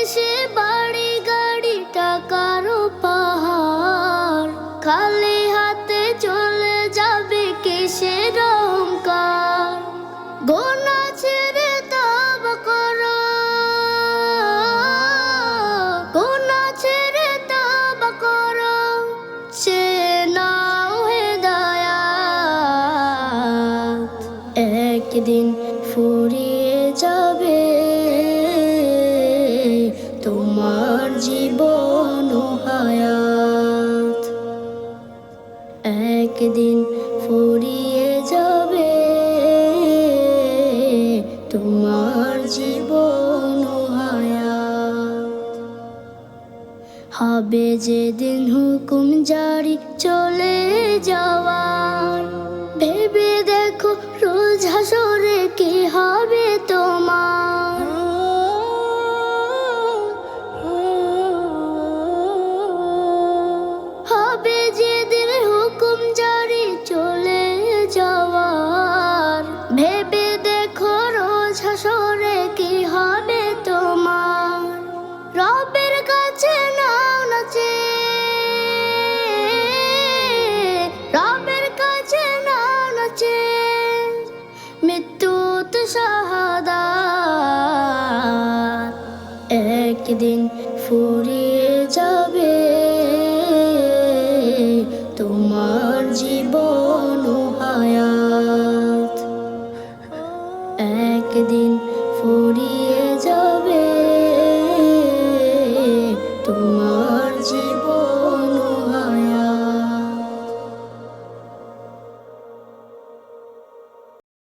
দেশ বাড়ি গাড়ি টাকারও পাহাড়। খালি হাতে চলে যাবে কিসের অহংকার? ছেড়ে ছেড়ে একদিন ফুরিয়ে একদিন ফুরিয়ে যাবে তোমার জীবন হবে যেদিন হুকুম জারি চলে যাওয়ার। ভেবে দেখো রোজ হাসরে কাছে নাও নাচে। রবের কাছে নাও নাচে। মৃত্যু তো একদিন ফুরিয়ে যাবে। তোমার জীবন হায়াত একদিন ফুরিয়ে যাবে।